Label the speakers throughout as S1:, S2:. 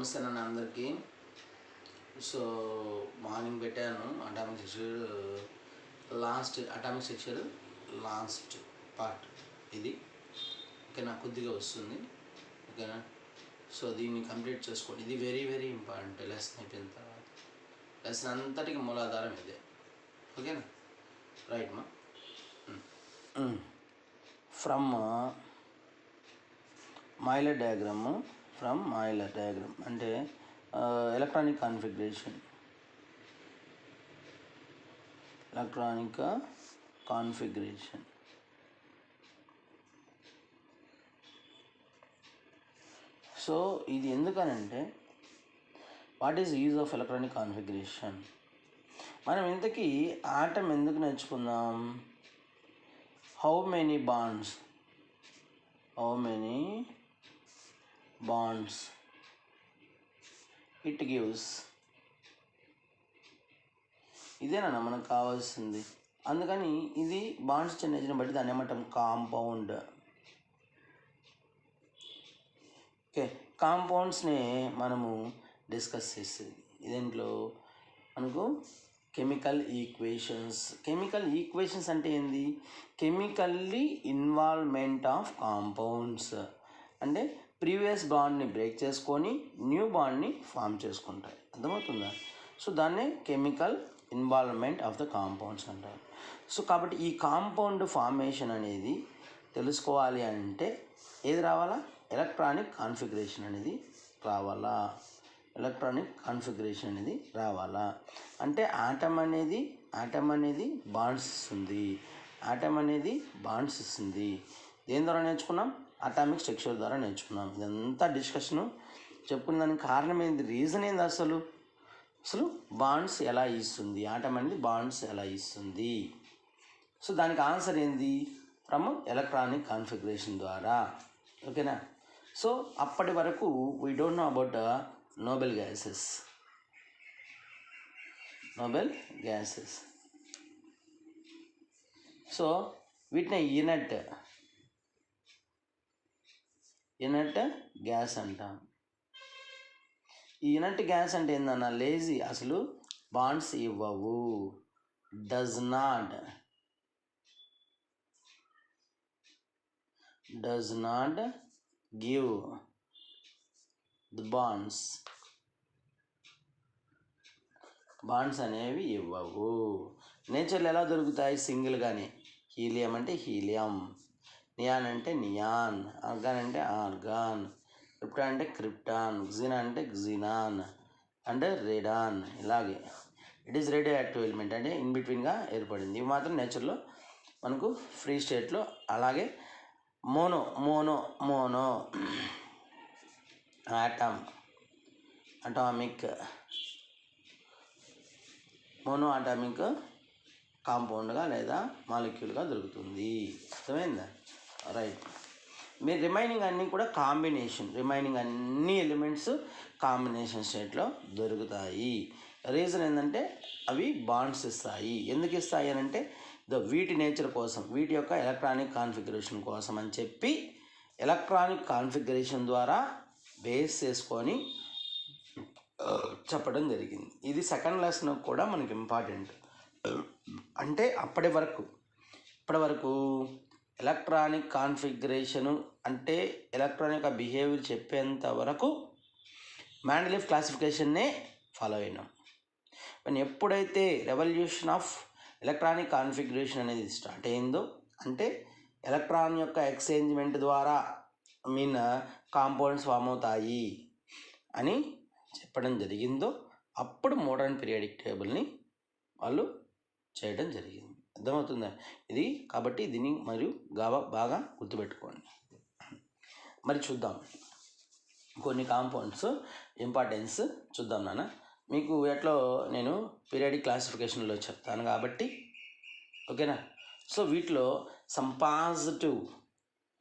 S1: నమస్తే నన్ను అందరికీ. సో మార్నింగ్ పెట్టాను atomic structure last atomic structure last part ఇది. ఓకేనా కొద్దిగా వస్తుంది. ఓకేనా? సో దీన్ని కంప్లీట్ చేసుకోండి. ఇది వెరీ వెరీ ఇంపార్టెంట్ లెసన్ అయిపోయిన తర్వాత. లెసన్ అంతటికి మూలాధారం ఇదే. ఓకేనా? రైట్ మా from మైలర్ diagram from oil diagram అంటే electronic configuration electronic configuration so ఇది ఎందుకనంటే what is use of electronic configuration మనం ఇంతకీ ఆటం ఎందుకు నేర్చుకుందాం? How many bonds how many bonds it gives ఇదేనా మనకు కావాల్సింది? అందుకని ఇది బాండ్స్ చిన్న బట్టి దాన్ని ఏమంటాం? కాంపౌండ్ ఓకే కాంపౌండ్స్ని మనము డిస్కస్ చేసేది. దీంట్లో మనకు కెమికల్ ఈక్వేషన్స్ కెమికల్ ఈక్వేషన్స్ అంటే ఏంది? కెమికల్లీ ఇన్వాల్వ్మెంట్ ఆఫ్ కాంపౌండ్స్ అంటే ప్రీవియస్ బాండ్ని బ్రేక్ చేసుకొని న్యూ బాండ్ని ఫామ్ చేసుకుంటాయి. అర్థమవుతుందా? సో దాన్ని chemical involvement of the compounds అంటారు. సో కాబట్టి ఈ కాంపౌండ్ ఫార్మేషన్ అనేది తెలుసుకోవాలి అంటే ఏది రావాలా? ఎలక్ట్రానిక్ కాన్ఫిగరేషన్ అనేది రావాలా? ఎలక్ట్రానిక్ కాన్ఫిగరేషన్ అనేది రావాలా? అంటే ఆటమ్ అనేది ఆటమ్ అనేది బాండ్స్ ఇస్తుంది. ఆటమ్ అనేది బాండ్స్ ఇస్తుంది. దేని ద్వారా నేర్చుకున్నాం? అటామిక్ స్ట్రక్చర్ ద్వారా నేర్చుకున్నాం ఇదంతా డిస్కషను చెప్పుకున్న దానికి కారణం ఏంది? రీజన్ ఏంది అసలు? అసలు బాండ్స్ ఎలా ఇస్తుంది? ఆటం అనేది బాండ్స్ ఎలా ఇస్తుంది? సో దానికి ఆన్సర్ ఏంది? ఫ్రమ్ ఎలక్ట్రానిక్ కాన్ఫిగరేషన్ ద్వారా. ఓకేనా సో అప్పటి వరకు we don't know about noble gases noble gases so వీటిని ఈనట్ ఇనట్ గ్యాస్ అంటాం. ఈ ఇనట్ గ్యాస్ అంటే ఏందన్న లేజీ అసలు బాండ్స్ ఇవ్వవు. Does not. Does not give the bonds. Bonds అనేవి ఇవ్వవు. నేచర్లో ఎలా దొరుకుతాయి? సింగిల్గానే హీలియం అంటే హీలియం. నియాన్ అంటే నియాన్ ఆర్గాన్ అంటే ఆర్గాన్ క్రిప్టాన్ అంటే క్రిప్టాన్ గ్జిన్ అంటే గ్జినాన్ అంటే రెడాన్ ఇలాగే. It is radioactive element అంటే ఇన్ బిట్వీన్గా ఏర్పడింది. ఇవి మాత్రం నేచర్లో మనకు ఫ్రీ స్టేట్లో అలాగే mono mono mono atom atomic mono atomic కాంపౌండ్గా లేదా మాలిక్యూల్గా దొరుకుతుంది. అర్థమైందా? రైట్ మీరు రిమైనింగ్ అన్నీ కూడా కాంబినేషన్ రిమైనింగ్ అన్ని ఎలిమెంట్స్ కాంబినేషన్ స్టేట్లో దొరుకుతాయి. రీజన్ ఏంటంటే అవి బాండ్స్ ఇస్తాయి. ఎందుకు ఇస్తాయి అని అంటే ద వీటి నేచర్ కోసం వీటి యొక్క ఎలక్ట్రానిక్ కాన్ఫిగరేషన్ కోసం అని చెప్పి ఎలక్ట్రానిక్ కాన్ఫిగరేషన్ ద్వారా బేస్ చేసుకొని uh, చెప్పడం జరిగింది. ఇది సెకండ్ లెసన్ కూడా మనకి ఇంపార్టెంట్ అంటే అప్పటి వరకు ఇప్పటి వరకు ఎలక్ట్రానిక్ కాన్ఫిగరేషను అంటే ఎలక్ట్రానిక్ బిహేవియర్ చెప్పేంత వరకు మ్యాండలిఫ్ క్లాసిఫికేషన్నే ఫాలో అయినాం. కానీ ఎప్పుడైతే రెవల్యూషన్ ఆఫ్ ఎలక్ట్రానిక్ కాన్ఫిగరేషన్ అనేది స్టార్ట్ అయిందో అంటే ఎలక్ట్రాన్ యొక్క ఎక్స్చేంజ్మెంట్ ద్వారా మీన్ కాంపౌండ్స్ ఫామ్ అవుతాయి అని చెప్పడం జరిగిందో అప్పుడు మోడర్న్ పీరియాడిక్ టేబుల్ని వాళ్ళు చేయడం జరిగింది. అర్థమవుతుందా? ఇది కాబట్టి దీన్ని మరియు గాబా బాగా గుర్తుపెట్టుకోండి. మరి చూద్దాం. కొన్ని కాంపౌండ్స్ ఇంపార్టెన్స్ చూద్దాం నాన్న. మీకు ఎట్లో నేను పీరియాడిక్ క్లాసిఫికేషన్లో చెప్తాను కాబట్టి ఓకేనా? సో వీటిలో some positive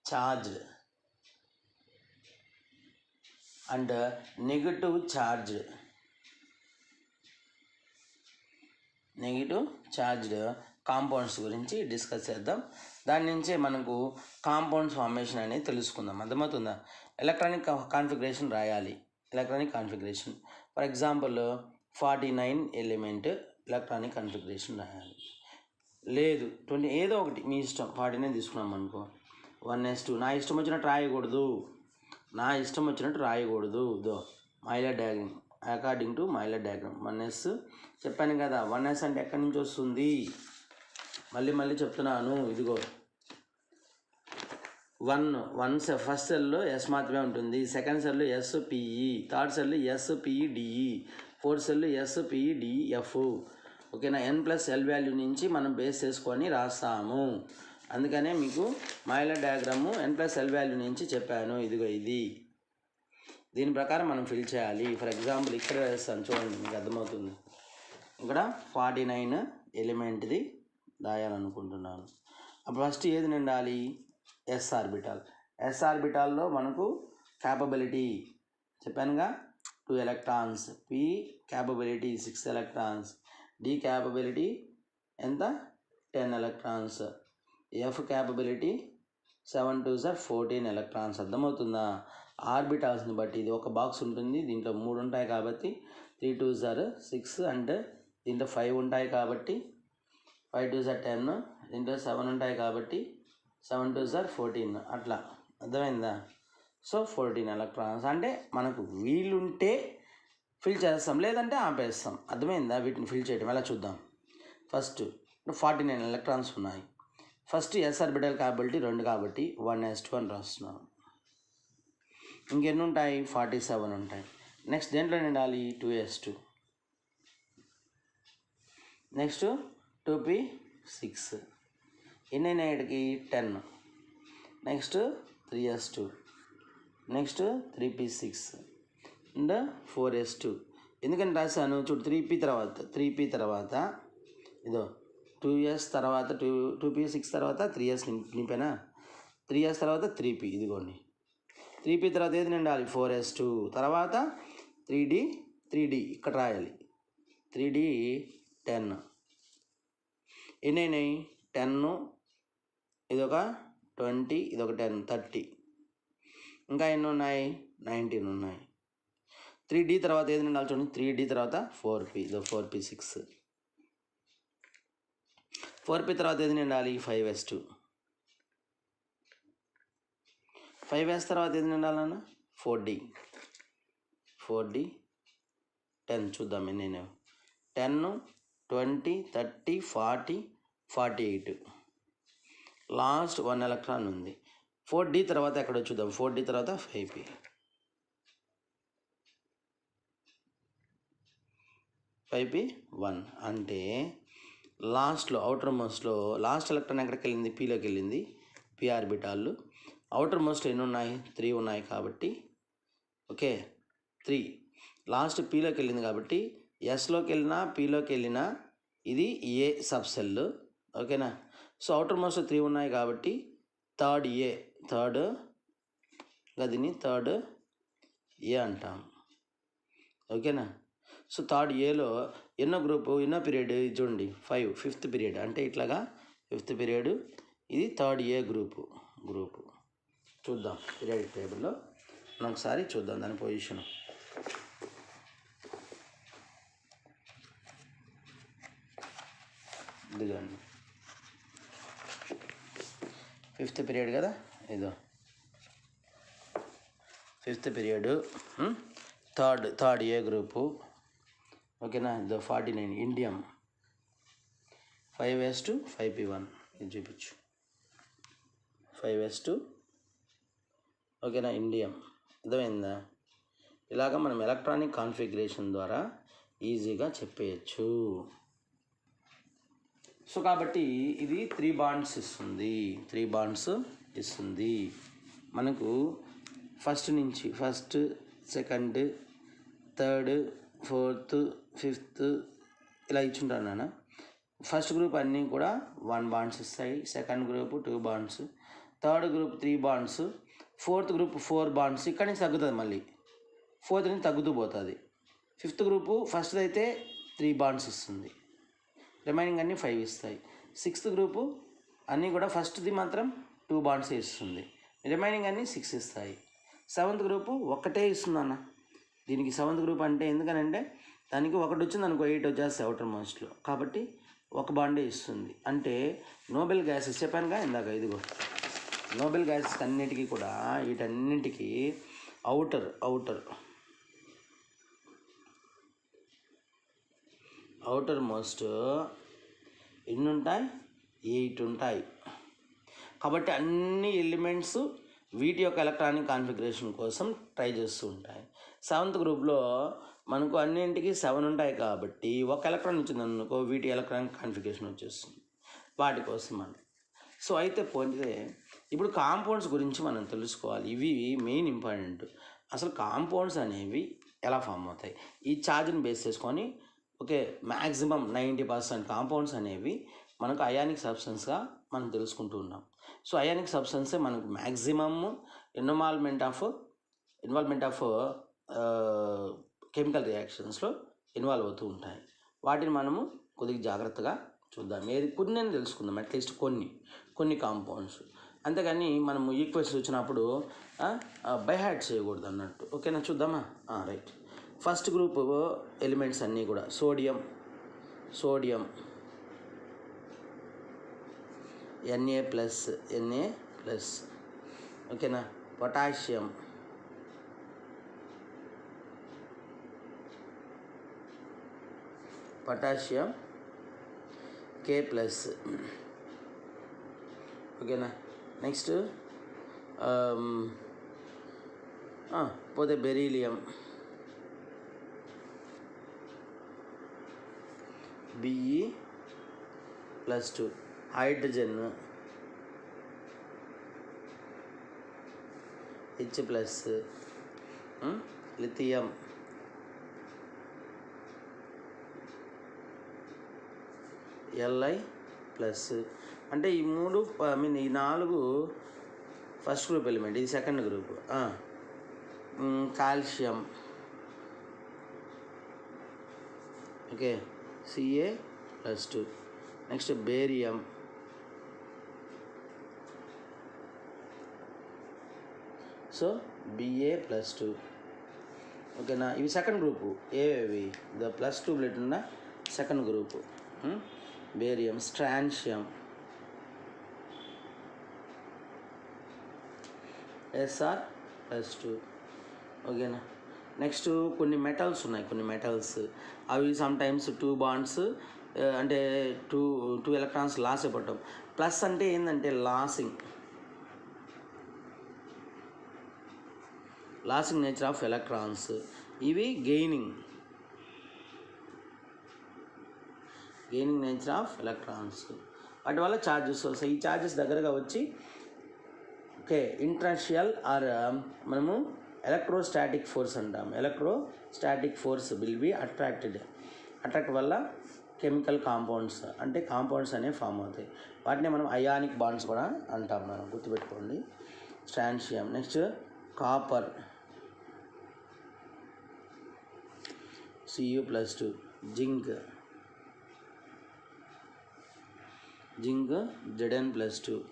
S1: charged and negative charged negative charged compounds గురించి డిస్కస్ చేద్దాం. దాని నుంచే మనకు కాంపౌండ్స్ ఫార్మేషన్ అనేది తెలుసుకుందాం. అర్థమవుతుందా? ఎలక్ట్రానిక్ కాన్ఫిగరేషన్ రాయాలి. Electronic configuration. For example forty nine element electronic configuration రాయాలి. లేదు ట్వంటీ ఏదో ఒకటి మీ ఇష్టం. ఫార్టీ నైన్ తీసుకున్నాం అనుకో. One s two. నా ఇష్టం వచ్చినట్టు రాయకూడదు. నా ఇష్టం వచ్చినట్టు రాయకూడదు. దో Moeller diagram. According to Moeller diagram. One s చెప్పాను కదా. వన్ ఎస్ అంటే ఎక్కడి నుంచి వస్తుంది? మళ్ళీ మళ్ళీ చెప్తున్నాను ఇదిగో. వన్ వన్ సె- ఫస్ట్ సెల్లో ఎస్ మాత్రమే ఉంటుంది. సెకండ్ సెల్లో ఎస్ పిఈ థర్డ్ సెల్లో ఎస్ పిఈ డిఈ ఫోర్త్ సెల్లో ఎస్ పిఈ ఓకేనా? ఎన్ ప్లస్ ఎల్ వాల్యూ నుంచి మనం బేస్ చేసుకొని రాస్తాము. అందుకనే మీకు Moeller diagram n plus l value నుంచి చెప్పాను. ఇదిగో ఇది. దీని ప్రకారం మనం ఫిల్ చేయాలి. ఫర్ ఎగ్జాంపుల్ ఇక్కడ వేస్తాను. చూడండి మీకు అర్థమవుతుంది. ఇక్కడ ఫార్టీ నైన్ ఎలిమెంట్ది. రాయాలనుకుంటున్నాను అప్పుడు ఫస్ట్ ఏది నిండాలి? ఎస్ ఆర్బిటాల్ ఎస్ ఆర్బిటాల్లో మనకు క్యాపబిలిటీ చెప్పానుగా? Two electrons p capability six electrons d capability ఎంత? Ten electrons f capability seven twos are fourteen electrons అర్థమవుతుందా? ఆర్బిటాల్స్ని బట్టి ఇది ఒక బాక్స్ ఉంటుంది దీంట్లో మూడు ఉంటాయి కాబట్టి three twos are six and దీంట్లో ఫైవ్ ఉంటాయి కాబట్టి ఫైవ్ టూ సార్ టెన్ దీంట్లో సెవెన్ ఉంటాయి కాబట్టి సెవెన్ టూ సార్ ఫోర్టీన్ అట్లా. అర్థమైందా? So fourteen electrons. అంటే మనకు వీలుంటే ఫిల్ చేస్తాం లేదంటే ఆపేస్తాం. అర్థమైందా? వీటిని ఫిల్ చేయడం ఎలా చూద్దాం? ఫస్ట్ ఫార్టీ నైన్ ఎలక్ట్రాన్స్ ఉన్నాయి. ఫస్ట్ ఎస్ ఆర్బిటల్ కాబట్టి రెండు కాబట్టి వన్ ఎస్ టూ అని రాస్తున్నాం. ఇంకెన్ని ఉంటాయి? ఫార్టీ సెవెన్ ఉంటాయి. నెక్స్ట్ దేంట్లో నిండాలి two s two. Next two p six ఎన్ని అయినాయికి ten next three s two next three p six and four s two ఎందుకని రాశాను చూడు త్రీ పి తర్వాత త్రీ పి తర్వాత ఇదో టూ ఇయర్స్ తర్వాత టూ టూ పి సిక్స్ తర్వాత త్రీ ఇయర్స్ నింపానా త్రీ ఇయర్స్ తర్వాత త్రీ పి ఇదిగోండి త్రీ పి తర్వాత ఏది నిండాలి ఫోర్ ఎస్ టూ తర్వాత త్రీ డి త్రీ డి ఇక్కడ రాయాలి త్రీ డి టెన్ ఎన్ని అయినాయి టెన్ ఇదొక ట్వంటీ ఇదొక టెన్ థర్టీ. ఇంకా ఎన్ని ఉన్నాయి నైన్టీన్ ఉన్నాయి త్రీ డి తర్వాత ఏది ఉండాలి చూడండి. త్రీ డి తర్వాత ఫోర్ పి ఇదో four p six. Four p తర్వాత ఏది నిండాలి five s two. Five s తర్వాత ఏది నిండాలన్న four d. Four d. Ten చూద్దాం ఎన్ని ten twenty thirty forty forty eight last one electron ఉంది. ఫోర్ డి తర్వాత ఎక్కడ చూద్దాం. ఫోర్ డి తర్వాత five p. Five p one. అంటే లాస్ట్లో అవుటర్ మోస్ట్లో లాస్ట్ ఎలక్ట్రాన్ ఎక్కడికి వెళ్ళింది పీలోకి వెళ్ళింది పి ఆర్బిటాళ్ళు అవుటర్ మోస్ట్ ఎన్ని ఉన్నాయి త్రీ ఉన్నాయి కాబట్టి. ఓకే. త్రీ. లాస్ట్ పీలోకి వెళ్ళింది కాబట్టి ఎస్లోకి వెళ్ళినా పీలోకి వెళ్ళినా ఇది ఏ సబ్ సెల్ ఓకేనా? సో అవుటర్ మోస్ట్ త్రీ ఉన్నాయి కాబట్టి థర్డ్ ఏ థర్డ్ గదిని థర్డ్ ఏ అంటాం. ఓకేనా? సో థర్డ్ ఏలో ఎన్నో గ్రూపు ఎన్నో పీరియడ్ ఇది చూడండి. ఫైవ్ ఫిఫ్త్ పీరియడ్ అంటే ఇట్లాగా ఫిఫ్త్ పీరియడ్ ఇది థర్డ్ ఏ గ్రూపు గ్రూపు. చూద్దాం. పీరియడ్ టేబుల్లో మనం ఒకసారి చూద్దాం దాని పొజిషన్ ఇదిగోండి ఫిఫ్త్ పీరియడ్ కదా? ఇదో. Fifth period third third A group ఓకేనా? ఇదో forty nine indium five S two five P one ఇది చూపించు. ఫైవ్ ఎస్ టు ఓకేనా? ఇండియం అర్థమైందా? ఇలాగ మనం ఎలక్ట్రానిక్ కాన్ఫిగరేషన్ ద్వారా ఈజీగా చెప్పేయచ్చు. సో కాబట్టి ఇది త్రీ బాండ్స్ ఇస్తుంది. త్రీ బాండ్స్ ఇస్తుంది. మనకు ఫస్ట్ నుంచి first second third fourth fifth ఇలా ఇచ్చుంటాను నాన్న. ఫస్ట్ గ్రూప్ అన్నీ కూడా వన్ బాండ్స్ ఇస్తాయి. Second group two bonds third group three bonds fourth group four bonds ఇక్కడి నుంచి తగ్గుతుంది మళ్ళీ. ఫోర్త్ నుంచి తగ్గుతూ పోతుంది. ఫిఫ్త్ గ్రూపు ఫస్ట్ అయితే త్రీ బాండ్స్ ఇస్తుంది. రిమైనింగ్ అన్నీ ఫైవ్ ఇస్తాయి. సిక్స్త్ గ్రూపు అన్నీ కూడా ఫస్ట్ది మాత్రం టూ బాండ్స్ ఇస్తుంది. రిమైనింగ్ అన్నీ సిక్స్ ఇస్తాయి. సెవెంత్ గ్రూపు ఒక్కటే ఇస్తుంది అన్న. దీనికి సెవెంత్ గ్రూప్ అంటే ఎందుకనంటే దానికి ఒకటి వచ్చింది అనుకో ఎయిట్ వచ్చేస్తాయి అవుటర్ మోస్ట్లో కాబట్టి ఒక బాండే ఇస్తుంది. అంటే నోబెల్ గ్యాసెస్ చెప్పానుగా ఇందాక ఇదిగో. నోబెల్ గ్యాసెస్ అన్నిటికీ కూడా వీటన్నిటికీ అవుటర్ అవుటర్ అవుటర్ మోస్ట్ ఎన్ని ఉంటాయి ఎయిట్ ఉంటాయి కాబట్టి అన్ని ఎలిమెంట్స్ వీటి యొక్క ఎలక్ట్రానిక్ కాన్ఫిగరేషన్ కోసం ట్రై చేస్తూ ఉంటాయి. సెవెంత్ గ్రూప్లో మనకు అన్నింటికి సెవెన్ ఉంటాయి కాబట్టి ఒక ఎలక్ట్రాన్ వచ్చింది అనుకో వీటి ఎలక్ట్రానిక్ కాన్ఫిగరేషన్ వచ్చేస్తుంది. వాటి కోసం మనం సో అయితే పోతే ఇప్పుడు కాంపౌండ్స్ గురించి మనం తెలుసుకోవాలి. ఇవి మెయిన్ ఇంపార్టెంట్. అసలు కాంపౌండ్స్ అనేవి ఎలా ఫామ్ అవుతాయి? ఈ ఛార్జ్ని బేస్ చేసుకొని okay maximum ninety percent compounds అనేవి మనకు అయానిక్ సబ్స్టెన్స్గా మనం తెలుసుకుంటూ ఉన్నాం. సో అయానిక్ సబ్స్టెన్సే మనకు maximum involvement of involvement of chemical రియాక్షన్స్లో involve అవుతూ ఉంటాయి. వాటిని మనము కొద్దిగా జాగ్రత్తగా చూద్దాం. ఏది కొన్ని తెలుసుకుందాం అట్లీస్ట్ కొన్ని కొన్ని కాంపౌండ్స్. అంతేగాని మనము ఈక్వెషన్స్ వచ్చినప్పుడు బైహాట్ చేయకూడదు అన్నట్టు. ఓకేనా చూద్దామా? రైట్. ఫస్ట్ గ్రూప్ ఎలిమెంట్స్ అన్నీ కూడా sodium sodium NA plus NA plus ఓకేనా పొటాషియం పొటాషియం కే ప్లస్ ఓకేనా నెక్స్ట్ పోతే beryllium BE plus two hydrogen H plus lithium LI plus అంటే ఈ మూడు ఐ మీన్ ఈ నాలుగు ఫస్ట్ గ్రూప్ ఎలిమెంట్ ఇది second group calcium okay CA plus two next barium so BA plus two ఓకేనా ఇవి సెకండ్ గ్రూపు ఏవేవి ద ప్లస్ టూ బ్లడ్ ఉన్న second group barium strontium SR plus two ఓకేనా నెక్స్ట్ కొన్ని మెటల్స్ ఉన్నాయి కొన్ని మెటల్స్ అవి సమ్ టైమ్స్ టూ బాండ్స్ అంటే టూ టూ ఎలక్ట్రాన్స్ లాస్ అయిపోవటం. ప్లస్ అంటే ఏంటంటే losing. Losing nature of electrons ఇవి gaining gaining nature of electrons వాటి వల్ల ఛార్జెస్ వస్తాయి ఈ ఛార్జెస్ దగ్గరగా వచ్చి ఓకే ఇంట్రాషియల్ ఆర్ మనము ఎలక్ట్రోస్టాటిక్ ఫోర్స్ అంటాం. Electrostatic force will be attracted. Attract వల్ల కెమికల్ కాంపౌండ్స్ అంటే కాంపౌండ్స్ అనేవి ఫామ్ అవుతాయి. వాటిని మనం అయానిక్ బాండ్స్ కూడా అంటాం మనం గుర్తుపెట్టుకోండి. Strontium next copper. CU plus two zinc. Zinc ZN plus two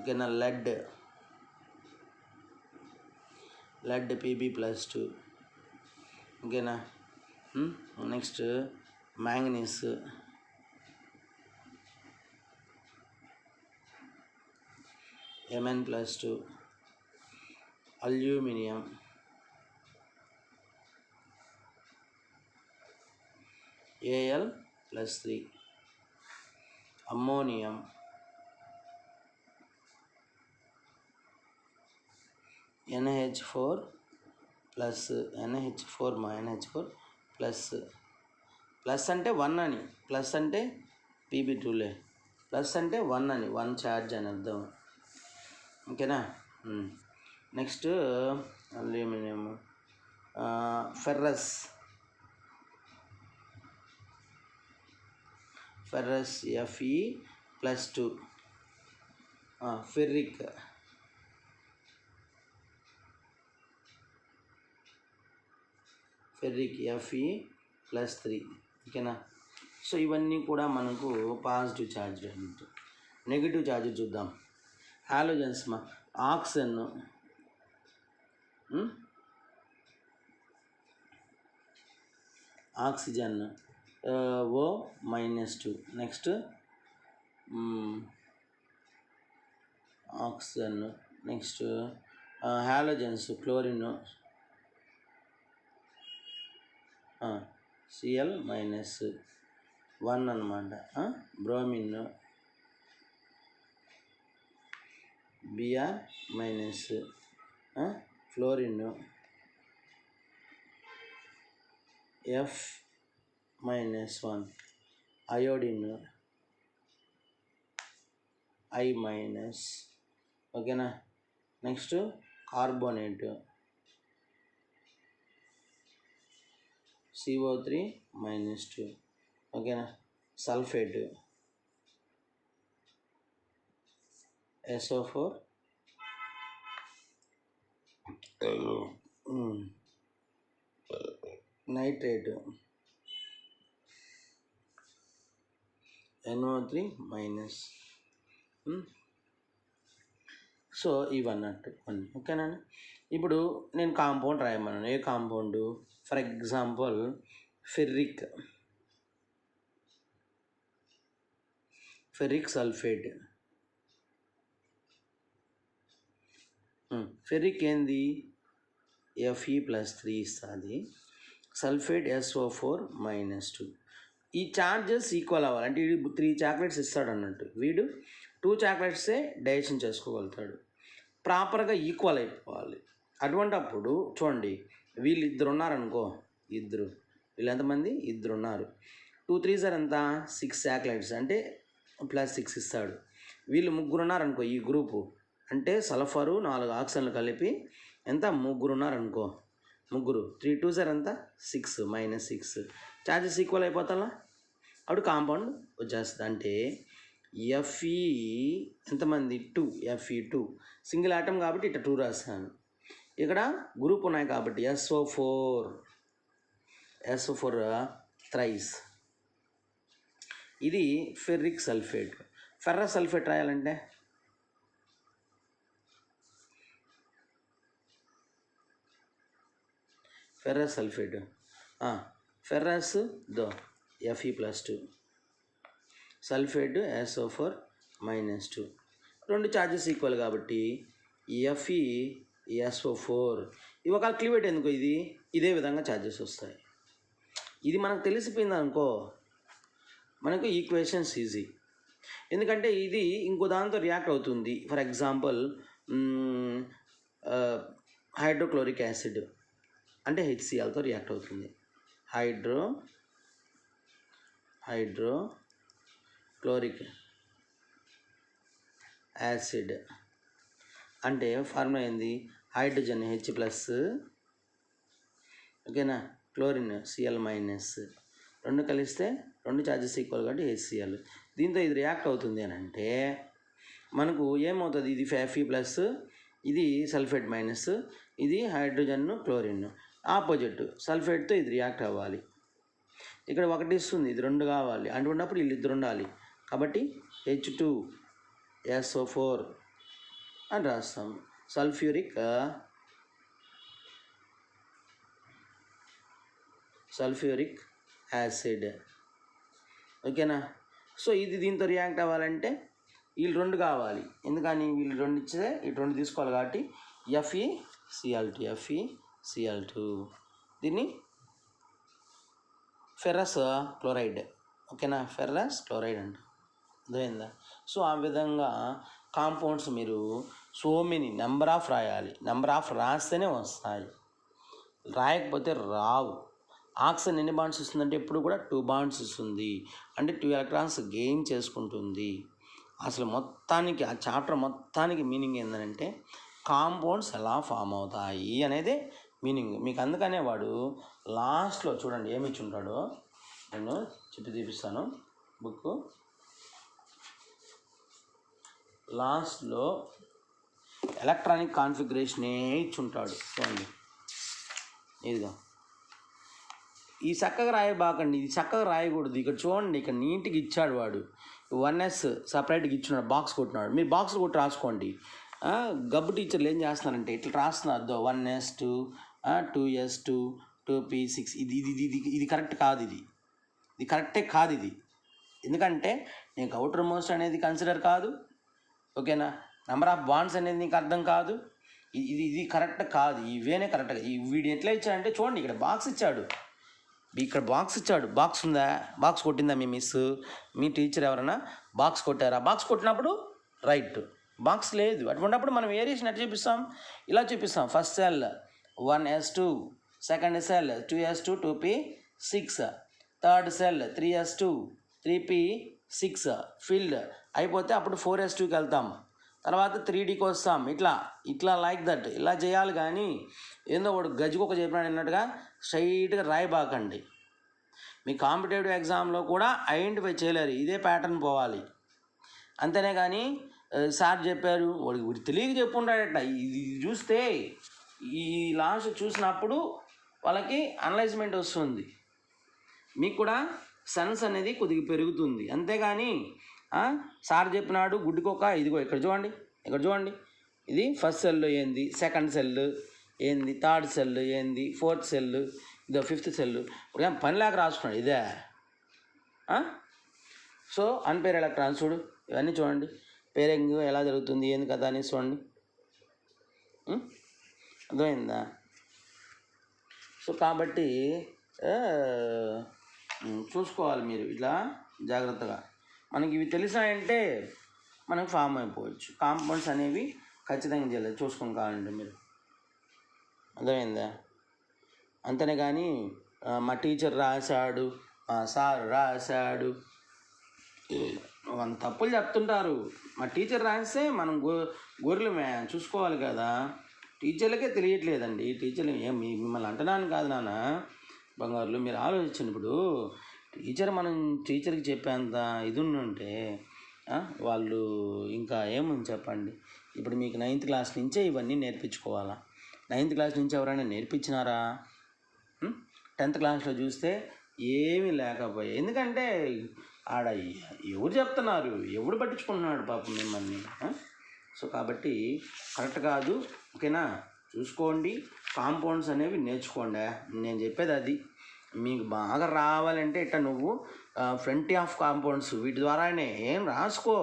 S1: ఓకేనా? Lead. Lead PB plus two ఓకేనా next manganese MN plus two aluminium AL plus three ammonium NH four plus NH four మా NH four plus plus అంటే one అని. Plus అంటే PB టూలే. Plus అంటే one అని. One charge అని అర్థం. ఓకేనా? Next aluminium ferrous. Ferrous FE plus two. Ferric. Ferric FE plus three ఓకేనా? సో ఇవన్నీ కూడా మనకు పాజిటివ్ ఛార్జ్ నెగిటివ్ ఛార్జ్ చూద్దాం. హాలోజన్స్ మా oxygen oxygen O minus two. Next oxygen next halogens chlorine CL minus one అనమాట bromine BR minus fluorine F minus one iodine I minus ఓకేనా next carbonate CO three minus two ఓకేనా sulphate SO four nitrate NO three minus so ఇవన్నట్టు కొన్ని ఓకేనా ఇప్పుడు నేను compound రాయమన్నాను. ఏ compound? For example ferric. Ferric sulphate. Ferric ఏంది? FE plus three ఇస్తుంది. Sulphate SO four minus two ఈ ఛార్జెస్ ఈక్వల్ అవ్వాలి. అంటే వీడు త్రీ చాక్లెట్స్ ఇస్తాడు అన్నట్టు వీడు టూ చాక్లెట్సే డైజెషన్ చేసుకోగలుగుతాడు. ప్రాపర్గా ఈక్వల్ అయిపోవాలి. అటువంటప్పుడు చూడండి వీళ్ళు ఇద్దరు. ఉన్నారనుకో ఇద్దరు వీళ్ళు ఎంతమంది ఇద్దరు ఉన్నారు టూ త్రీ సార్ ఎంత? సిక్స్ శాటిలైట్స్ అంటే ప్లస్ సిక్స్ ఇస్తాడు. వీళ్ళు ముగ్గురు ఉన్నారనుకో ఈ గ్రూపు. అంటే సల్ఫరు నాలుగు ఆక్సిజన్లు కలిపి ఎంత? ముగ్గురు ఉన్నారనుకో ముగ్గురు. త్రీ టూ సార్ ఎంత? Six minus six. Charges equal అయిపోతాలా అప్పుడు కాంపౌండ్ వచ్చేస్తుంది. అంటే ఎఫ్ఈ ఎంతమంది? Two. FE two. Single atom కాబట్టి ఇట్లా టూ రాశాను ఇక్కడ గ్రూప్ ఉన్నాయి కాబట్టి SO four SO four thrice ఇది ఫెర్రిక్ సల్ఫేట్ ఫెర్రస్ సల్ఫేట్ రాయాలంటే? ఫెర్రస్ సల్ఫేట్ ఫెర్రస్ దో FE plus two sulphate SO four minus two రెండు ఛార్జెస్ ఈక్వల్ కాబట్టి ఎఫ్ఈ ఎస్ఓ ఫోర్ ఇవి ఒక క్లివేట్ ఎందుకో ఇది? ఇదే విధంగా ఛార్జెస్ వస్తాయి. ఇది మనకు తెలిసిపోయింది అనుకో మనకు ఈక్వేషన్స్ ఈజీ ఎందుకంటే ఇది ఇంకో దాంతో రియాక్ట్ అవుతుంది. ఫర్ ఎగ్జాంపుల్ హైడ్రోక్లోరిక్ యాసిడ్ అంటే హెచ్సిఎల్తో రియాక్ట్ అవుతుంది. హైడ్రో హైడ్రో క్లోరిక్ యాసిడ్ అంటే ఫార్ములా ఏంది? Hydrogen H plus. ఓకేనా? క్లోరిన్ సిఎల్ మైనస్ రెండు కలిస్తే రెండు ఛార్జెస్ ఈక్వల్ కాబట్టి హెచ్సిఎల్ దీంతో ఇది రియాక్ట్ అవుతుంది అని అంటే మనకు ఏమవుతుంది? ఇది ఫ్యాఫీ ప్లస్ ఇది సల్ఫేట్ మైనస్ ఇది హైడ్రోజన్ క్లోరిన్ ఆపోజిట్ సల్ఫేట్తో ఇది రియాక్ట్ అవ్వాలి. ఇక్కడ ఒకటి ఇస్తుంది ఇది రెండు కావాలి. అంటున్నప్పుడు వీళ్ళు ఇద్దరు ఉండాలి. కాబట్టి హెచ్ టూ ఎస్ఓ ఫోర్ అని రాస్తాం. Sulphuric sulphuric acid. ఓకేనా? సో ఇది దీంతో రియాక్ట్ అవ్వాలంటే వీళ్ళు రెండు కావాలి. ఎందుకని వీళ్ళు రెండు ఇచ్చితే ఇటు రెండు తీసుకోవాలి కాబట్టి FE CL two FE CL two దీన్ని ఫెర్రస్ క్లోరైడ్. ఓకేనా? ఫెర్రస్ క్లోరైడ్ అంట. అర్థమైందా? సో ఆ విధంగా కాంపౌండ్స్ మీరు సో మెనీ నెంబర్ ఆఫ్ రాయాలి. నెంబర్ ఆఫ్ రాస్తేనే వస్తాయి. రాయకపోతే రావు. ఆక్సిజన్ ఎన్ని బాండ్స్ ఇస్తుందంటే ఎప్పుడు కూడా టూ బాండ్స్ ఇస్తుంది. అంటే టూ ఎలక్ట్రాన్స్ గెయిన్ చేసుకుంటుంది. అసలు మొత్తానికి ఆ చాప్టర్ మొత్తానికి మీనింగ్ ఏంటంటే కాంపౌండ్స్ ఎలా ఫామ్ అవుతాయి అనేది మీనింగ్. మీకు అందుకనే వాడు లాస్ట్లో చూడండి ఏమి ఇచ్చి ఉంటాడో. నేను చెప్పి చూపిస్తాను బుక్ లాస్ట్లో ఎలక్ట్రానిక్ కాన్ఫిగరేషనే ఇచ్చుంటాడు చూడండి ఇదిగో. ఈ చక్కగా రాయబాకండి ఇది చక్కగా రాయకూడదు. ఇక్కడ చూడండి ఇక్కడ నీట్గా ఇచ్చాడు వాడు. వన్ ఎస్ సపరేట్గా ఇచ్చున్నాడు బాక్స్ కొట్టినాడు. మీరు బాక్స్ కొట్టి రాసుకోండి. గబ్బు టీచర్లు ఏం చేస్తున్నారంటే ఇట్లా రాస్తున్నారు. One s two two s two two p six. ఇది ఇది ఇది ఇది ఇది కరెక్ట్ కాదు ఇది. ఇది కరెక్టే కాదు ఇది. ఎందుకంటే నీకు అవుటర్ మోస్ట్ అనేది కన్సిడర్ కాదు. ఓకేనా? నెంబర్ ఆఫ్ బాండ్స్ అనేది నీకు అర్థం కాదు. ఇది ఇది కరెక్ట్ కాదు. ఇవేనే కరెక్ట్ ఈ వీడు ఎట్లా ఇచ్చాడంటే చూడండి ఇక్కడ బాక్స్ ఇచ్చాడు. ఇక్కడ బాక్స్ ఇచ్చాడు. బాక్స్ ఉందా? బాక్స్ కొట్టిందా మీ మిస్ మీ టీచర్ ఎవరైనా బాక్స్ కొట్టారా? బాక్స్ కొట్టినప్పుడు రైట్ బాక్స్ లేదు. అటువంటిప్పుడు మనం వేరియేషన్ ఎట్లా చూపిస్తాం? ఇలా చూపిస్తాం. First shell one s two second shell two s two two p six third shell three s two three p six filled అయిపోతే అప్పుడు ఫోర్ ఎస్ టూకి వెళ్తాం. తర్వాత త్రీ డీకి వస్తాం. ఇట్లా ఇట్లా లైక్ దట్ ఇలా చేయాలి కానీ ఏందో వాడు గజ్జికొక చెప్పినాడు అన్నట్టుగా స్ట్రైట్గా రాయబాకండి. మీ కాంపిటేటివ్ ఎగ్జామ్లో కూడా ఐడెంటిఫై చేయలేరు. ఇదే ప్యాటర్న్ పోవాలి. అంతేనే కానీ సార్ చెప్పారు వాడికి వీడు తెలియక చెప్పుంటాడట. ఇది చూస్తే ఈ లాస్ట్ చూసినప్పుడు వాళ్ళకి అనలైజ్మెంట్ వస్తుంది. మీకు కూడా సెన్స్ అనేది కొద్దిగా పెరుగుతుంది. అంతేగాని సార్ చెప్పినాడు గుడ్డికొక ఇదిగో ఇక్కడ చూడండి ఇక్కడ చూడండి. ఇది ఫస్ట్ సెల్ ఏంది? సెకండ్ సెల్ ఏంది? థర్డ్ సెల్ ఏంది? ఫోర్త్ సెల్ ఇదో ఫిఫ్త్ సెల్. ఇప్పుడు పని లేక రాసుకున్నాడు ఇదే. సో అన్పేర్ ఎలక్ట్రాన్స్ చూడు. ఇవన్నీ చూడండి. పేరింగ్ ఎలా జరుగుతుంది ఏంది కదా అని చూడండి. అర్థమైందా? సో కాబట్టి చూసుకోవాలి మీరు ఇట్లా జాగ్రత్తగా. మనకి ఇవి తెలిసాయంటే మనకు ఫామ్ అయిపోవచ్చు. కాంపౌండ్స్ అనేవి ఖచ్చితంగా చేయలేదు చూసుకొని కావాలంటే మీరు. అర్థమైందా? అంతనే కానీ మా టీచర్ రాశాడు మా సార్ రాశాడు. వంద తప్పులు చెప్తుంటారు. మా టీచర్ రాస్తే మనం గో గొర్రెలు చూసుకోవాలి కదా. టీచర్లకే తెలియట్లేదండి. టీచర్లు ఏం మిమ్మల్ని అంటున్నాను కాదు నాన్న. బంగారులు మీరు ఆలోచించినప్పుడు టీచర్ మనం టీచర్కి చెప్పేంత ఇది ఉంటే వాళ్ళు ఇంకా ఏముంది చెప్పండి? ఇప్పుడు మీకు నైన్త్ క్లాస్ నుంచే ఇవన్నీ నేర్పించుకోవాలా? నైన్త్ క్లాస్ నుంచి ఎవరైనా నేర్పించినారా? టెన్త్ క్లాస్లో చూస్తే ఏమీ లేకపోయాయి ఎందుకంటే ఆడ ఎవరు చెప్తున్నారు? ఎవడు పట్టించుకుంటున్నాడు పాపం మిమ్మల్ని? సో కాబట్టి కరెక్ట్ కాదు. ఓకేనా? చూసుకోండి. కాంపౌండ్స్ అనేవి నేర్చుకోండి. నేను చెప్పేది అది. మీకు బాగా రావాలంటే ఇట్లా నువ్వు ఫ్రంట్ ఆఫ్ కాంపౌండ్స్ వీటి ద్వారానే ఏం రాసుకో.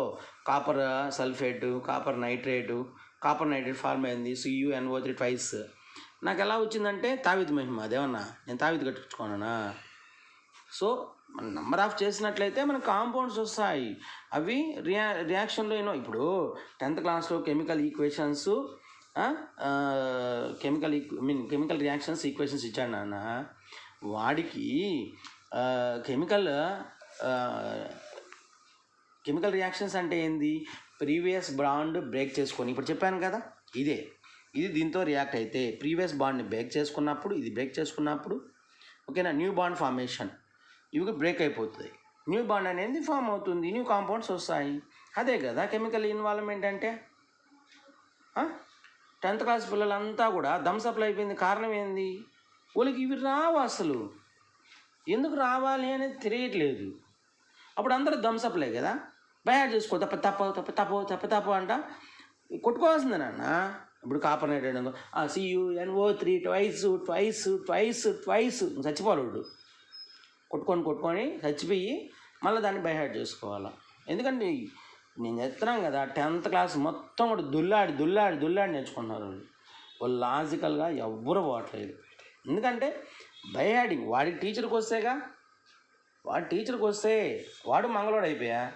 S1: Copper sulphate copper nitrate copper nitrate form అయింది సియుఎన్ఓ త్రీ ట్వైస్ నాకు ఎలా వచ్చిందంటే తావిత్ మహిమ అదేమన్నా? నేను తావిత్ కట్టించుకోనా సో మన నంబర్ ఆఫ్ చేసినట్లయితే మనకు కాంపౌండ్స్ వస్తాయి. అవి రియా రియాక్షన్లో ఏమో ఇప్పుడు టెన్త్ క్లాస్లో కెమికల్ ఈక్వేషన్స్ కెమికల్ ఈక్వ మీన్ కెమికల్ రియాక్షన్స్ ఈక్వేషన్స్ ఇచ్చాను నాన్న. వాడికి కెమికల్ కెమికల్ రియాక్షన్స్ అంటే ఏంది? ప్రీవియస్ బాండ్ బ్రేక్ చేసుకొని ఇప్పుడు చెప్పాను కదా ఇదే. ఇది దీంతో రియాక్ట్ అయితే ప్రీవియస్ బాండ్ని బ్రేక్ చేసుకున్నప్పుడు ఇది బ్రేక్ చేసుకున్నప్పుడు ఓకేనా న్యూ బాండ్ ఫార్మేషన్. ఇవి బ్రేక్ అయిపోతుంది న్యూ బాండ్ అనేది ఫామ్ అవుతుంది న్యూ కాంపౌండ్స్ వస్తాయి. అదే కదా కెమికల్ ఇన్వాల్వ్మెంట్ అంటే? టెన్త్ క్లాస్ పిల్లలంతా కూడా థమ్స్అప్లు అయిపోయింది. కారణం ఏంది? వాళ్ళకి ఇవి రావు అసలు. ఎందుకు రావాలి అనేది తెలియట్లేదు. అప్పుడు అందరూ థమ్స్అప్లే కదా. బయాడ్ చేసుకో తప్ప తప్ప తప్ప తప్ప తప్ప తప్ప అంట. కొట్టుకోవాల్సిందే నాన్న. ఇప్పుడు copper night CU NO three twice twice twice twice చచ్చిపోలేడు కొట్టుకొని కొట్టుకొని చచ్చిపోయి మళ్ళీ దాన్ని బైహార్ట్ చేసుకోవాలి. ఎందుకంటే నేను చెప్తున్నాం కదా టెన్త్ క్లాస్ మొత్తం కూడా దుల్లాడి దుల్లాడి దుల్లాడి నేర్చుకుంటున్నారు వాళ్ళు. వాళ్ళు లాజికల్గా ఎవ్వరు పోవట్లేదు. ఎందుకంటే బైహాడింగ్ వాడి టీచర్కి వస్తేగా వాడు టీచర్కి వస్తే వాడు మంగళవాడు అయిపోయా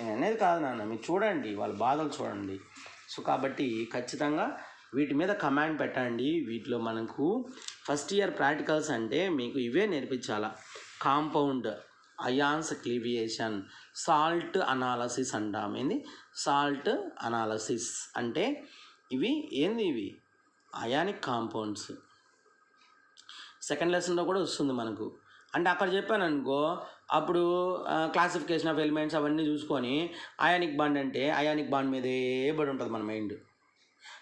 S1: నేను అనేది కాదు నాన్న మీరు చూడండి వాళ్ళ బాధలు చూడండి. సో కాబట్టి ఖచ్చితంగా వీటి మీద కమాండ్ పెట్టండి. వీటిలో మనకు ఫస్ట్ ఇయర్ ప్రాక్టికల్స్ అంటే మీకు ఇవే నేర్పించాలా? కాంపౌండ్ అయాన్స్ క్లివియేషన్ సాల్ట్ అనాలసిస్ అంటాం. ఏంది? సాల్ట్ అనాలసిస్ అంటే ఇవి ఏంది ఇవి? Ionic compounds. సెకండ్ లెసన్లో కూడా వస్తుంది మనకు. అంటే అక్కడ చెప్పాను అనుకో అప్పుడు క్లాసిఫికేషన్ ఆఫ్ ఎలిమెంట్స్ అవన్నీ చూసుకొని అయానిక్ బాండ్ అంటే అయానిక్ బాండ్ మీదే పడి ఉంటుంది మన మైండ్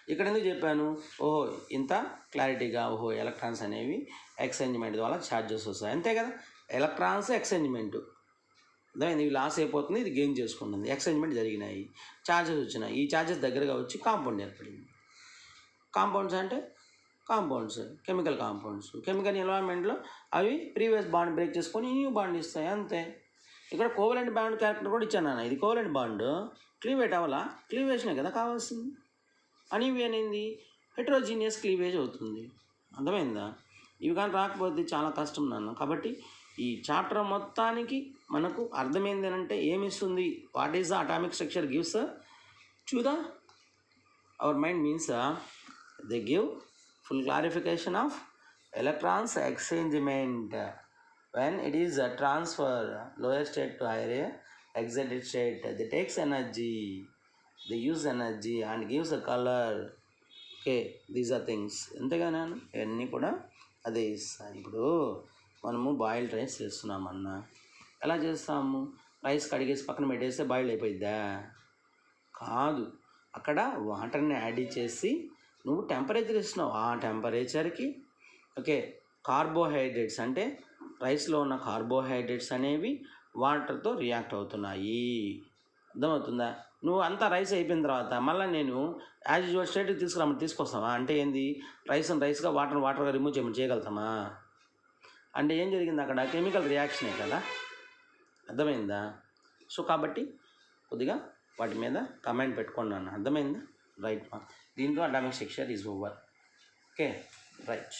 S1: ఇక్కడ ఎందుకు చెప్పాను? ఓహో ఇంత క్లారిటీగా ఓహో ఎలక్ట్రాన్స్ అనేవి ఎక్స్చేంజ్మెంట్ ద్వారా ఛార్జెస్ వస్తాయి. అంతే కదా? ఎలక్ట్రాన్స్ ఎక్స్చేంజ్మెంట్ అర్థమైంది? ఇవి లాస్ అయిపోతుంది ఇది గెయిన్ చేసుకుంటుంది. ఎక్స్చేంజ్మెంట్ జరిగినాయి. ఛార్జెస్ వచ్చినాయి. ఈ ఛార్జెస్ దగ్గరగా వచ్చి కాంపౌండ్ ఏర్పడింది. కాంపౌండ్స్ అంటే కాంపౌండ్స్ కెమికల్ కాంపౌండ్స్. కెమికల్ ఎన్వైరన్మెంట్లో అవి ప్రీవియస్ బాండ్ బ్రేక్ చేసుకొని న్యూ బాండ్ ఇస్తాయి అంతే. ఇక్కడ కోవలెంట్ బాండ్ క్యారెక్టర్ కూడా ఇచ్చాను నాన్న. ఇది కోవలెంట్ బాండ్. క్లీవేట్ అవ్వాలా? క్లీవేషనే కదా కావాల్సింది. అనివి అనేది? హెట్రోజీనియస్ క్లీవేజ్ అవుతుంది. అర్థమైందా? ఇవి కానీ రాకపోతే చాలా కష్టం నాన్న. కాబట్టి ఈ చాప్టర్ మొత్తానికి మనకు అర్థమైంది అంటే ఏమి ఇస్తుంది what is the atomic structure gives? To the our mind means uh, they full clarification of electrons exchangement uh, when it is a transfer uh, lower state to higher excited state they takes energy they use energy and gives a color okay these are things ఎంతగానో ఇవన్నీ కూడా అదే ఇస్తాయి ఇప్పుడు మనము boiled rice చేస్తున్నామన్నా ఎలా చేస్తాము rice కడిగేసి పక్కన పెట్టేస్తే బాయిల్ అయిపోయిద్దా కాదు అక్కడ వాటర్ని యాడ్ చేసి నువ్వు టెంపరేచర్ ఇస్తున్నావు. ఆ టెంపరేచర్కి ఓకే కార్బోహైడ్రేట్స్ అంటే రైస్లో ఉన్న కార్బోహైడ్రేట్స్ అనేవి వాటర్తో రియాక్ట్ అవుతున్నాయి. అర్థమవుతుందా? నువ్వు అంతా రైస్ అయిపోయిన తర్వాత మళ్ళీ నేను యాజ్ యూజువల్ స్టేట్కి తీసుకురామని తీసుకొస్తామా అంటే ఏంది? రైస్ రైస్గా వాటర్ వాటర్గా రిమూవ్ చేయమని చేయగలుగుతామా? అంటే ఏం జరిగింది అక్కడ? కెమికల్ రియాక్షనే కదా? అర్థమైందా? సో కాబట్టి కొద్దిగా వాటి మీద కమెంట్ పెట్టుకోండి అన్న అర్థమైందా? రైట్. దీని ద్వారా atomic section is over okay? Right.